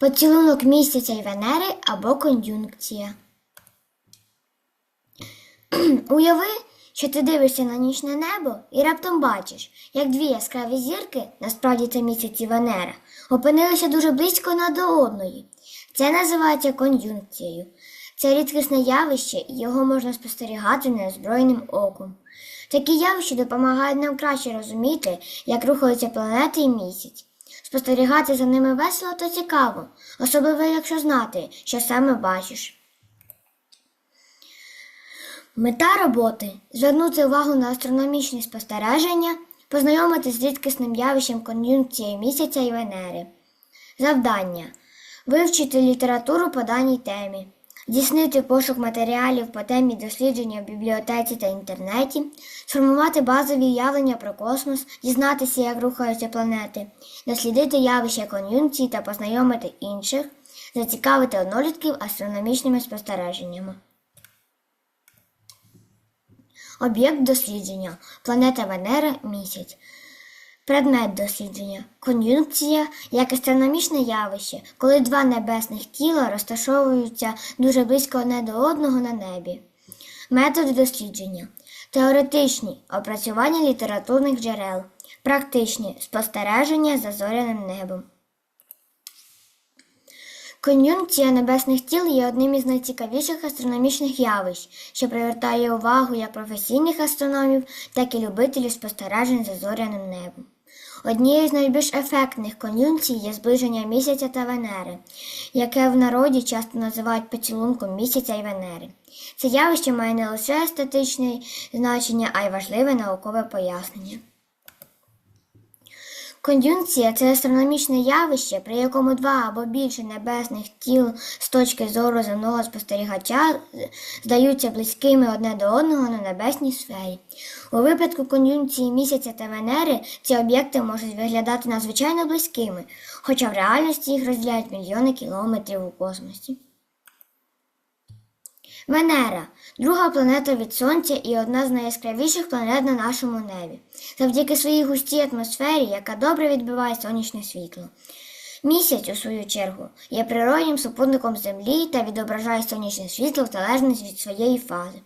Поцілунок місяця і Венери або кон'юнкція. Уяви, що ти дивишся на нічне небо і раптом бачиш, як дві яскраві зірки, насправді це місяць і Венера, опинилися дуже близько одна до одної. Це називається кон'юнкцією. Це рідкісне явище, і його можна спостерігати неозброєним оком. Такі явища допомагають нам краще розуміти, як рухаються планети і місяць. Спостерігати за ними весело та цікаво, особливо якщо знати, що саме бачиш. Мета роботи звернути увагу на астрономічні спостереження, познайомити з рідкісним явищем кон'юнкції місяця і Венери. Завдання вивчити літературу по даній темі, здійснити пошук матеріалів по темі дослідження в бібліотеці та інтернеті, сформувати базові уявлення про космос, дізнатися, як рухаються планети, дослідити явища кон'юнкції та познайомити інших, зацікавити однолітків астрономічними спостереженнями. Об'єкт дослідження планета Венера місяць. Предмет дослідження кон'юнкція як астрономічне явище, коли два небесних тіла розташовуються дуже близько одне до одного на небі. Методи дослідження теоретичні опрацювання літературних джерел, практичні спостереження за зоряним небом. Кон'юнкція небесних тіл є одним із найцікавіших астрономічних явищ, що привертає увагу як професійних астрономів, так і любителів спостережень за зоряним небом. Однією з найбільш ефектних кон'юнкцій є зближення місяця та Венери, яке в народі часто називають поцілунком місяця і Венери. Це явище має не лише естетичне значення, а й важливе наукове пояснення. Кон'юнкція це астрономічне явище, при якому два або більше небесних тіл з точки зору земного спостерігача здаються близькими одне до одного на небесній сфері. У випадку кон'юнкції місяця та Венери ці об'єкти можуть виглядати надзвичайно близькими, хоча в реальності їх розділяють мільйони кілометрів у космосі. Венера друга планета від Сонця і одна з найяскравіших планет на нашому небі, завдяки своїй густій атмосфері, яка добре відбиває сонячне світло. Місяць, у свою чергу, є природнім супутником Землі та відображає сонячне світло в залежності від своєї фази.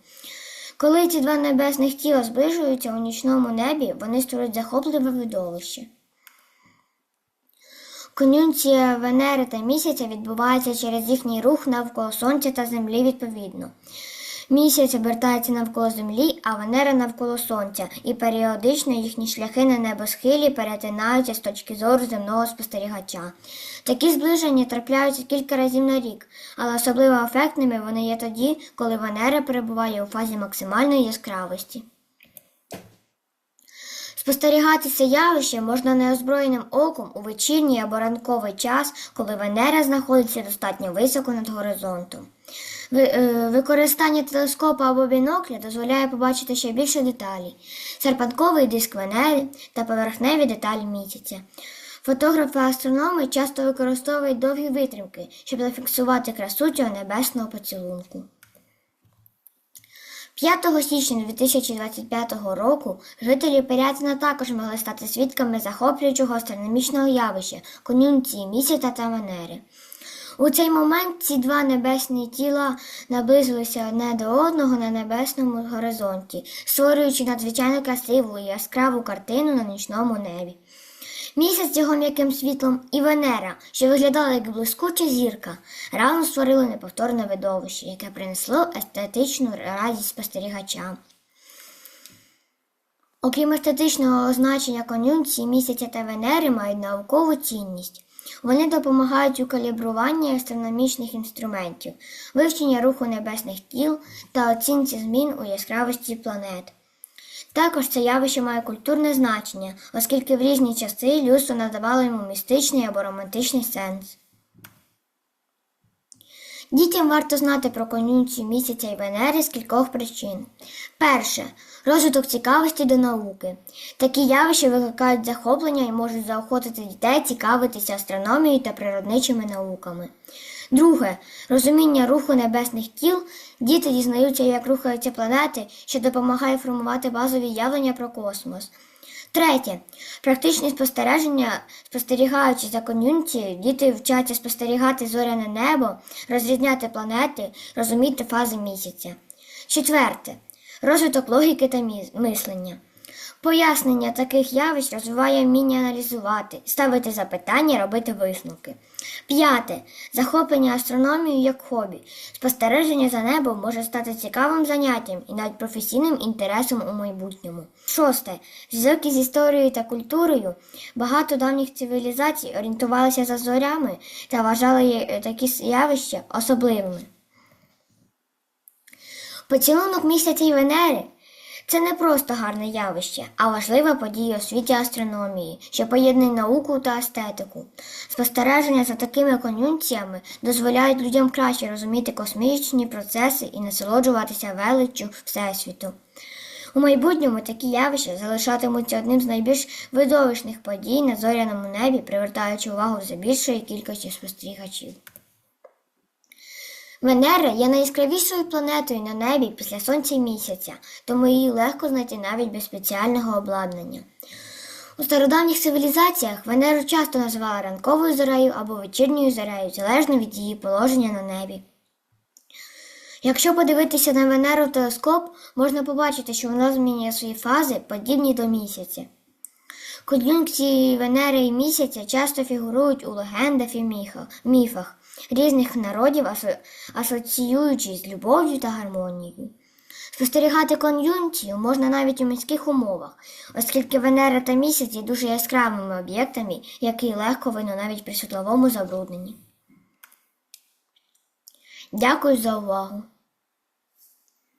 Коли ці два небесних тіла зближуються у нічному небі, вони створюють захопливе видовище. Кон'юнкція Венери та місяця відбувається через їхній рух навколо Сонця та Землі відповідно. Місяць обертається навколо Землі, а Венера навколо Сонця, і періодично їхні шляхи на небосхилі перетинаються з точки зору земного спостерігача. Такі зближення трапляються кілька разів на рік, але особливо ефектними вони є тоді, коли Венера перебуває у фазі максимальної яскравості. Спостерігати явище можна неозброєним оком у вечірній або ранковий час, коли Венера знаходиться достатньо високо над горизонтом. Е, Використання телескопа або бінокля дозволяє побачити ще більше деталей: серпанковий диск Венери та поверхневі деталі місяця. Фотографи-астрономи часто використовують довгі витримки, щоб зафіксувати красу цього небесного поцілунку. 5 січня 2025 року жителі Пирятина також могли стати свідками захоплюючого астрономічного явища кон'юнкції місяця та Венери. У цей момент ці два небесні тіла наблизилися одне до одного на небесному горизонті, створюючи надзвичайно красиву і яскраву картину на нічному небі. Місяць його м'яким світлом і Венера, що виглядала як блискуча зірка, разом створили неповторне видовище, яке принесло естетичну радість спостерігачам. Окрім естетичного значення кон'юнкції місяця та Венери мають наукову цінність. Вони допомагають у калібруванні астрономічних інструментів, вивченні руху небесних тіл та оцінці змін у яскравості планет. Також це явище має культурне значення, оскільки в різні часи людство надавало йому містичний або романтичний сенс. Дітям варто знати про кон'юнкцію місяця і Венери з кількох причин. Перше розвиток цікавості до науки. Такі явища викликають захоплення і можуть заохотити дітей цікавитися астрономією та природничими науками. Друге розуміння руху небесних тіл. Діти дізнаються, як рухаються планети, що допомагає формувати базові явлення про космос. Третє. Практичні спостереження, спостерігаючи за кон'юнкцією, діти вчаться спостерігати зоряне небо, розрізняти планети, розуміти фази місяця. Четверте. Розвиток логіки та мислення. Пояснення таких явищ розвиває вміння аналізувати, ставити запитання, робити висновки. П'яте. Захоплення астрономією як хобі. Спостереження за небом може стати цікавим заняттям і навіть професійним інтересом у майбутньому. Шосте. Зв'язок із історією та культурою. Багато давніх цивілізацій орієнтувалися за зорями та вважали е, такі явища особливими. Поцілунок місяця і Венери це не просто гарне явище, а важлива подія у світі астрономії, що поєднує науку та естетику. Спостереження за такими кон'юнкціями дозволяють людям краще розуміти космічні процеси і насолоджуватися величчю Всесвіту. У майбутньому такі явища залишатимуться одним з найбільш видовищних подій на зоряному небі, привертаючи увагу за більшої кількості спостерігачів. Венера є найяскравішою планетою на небі після Сонця і місяця, тому її легко знайти навіть без спеціального обладнання. У стародавніх цивілізаціях Венеру часто називали ранковою зорею або вечірньою зорею, залежно від її положення на небі. Якщо подивитися на Венеру в телескоп, можна побачити, що вона змінює свої фази, подібні до місяця. Кон'юнкції Венери і місяця часто фігурують у легендах і міфах різних народів, асо- асоціюючись з любов'ю та гармонією. Спостерігати кон'юнкцію можна навіть у міських умовах, оскільки Венера та місяць є дуже яскравими об'єктами, які легко видно навіть при світловому забрудненні. Дякую за увагу!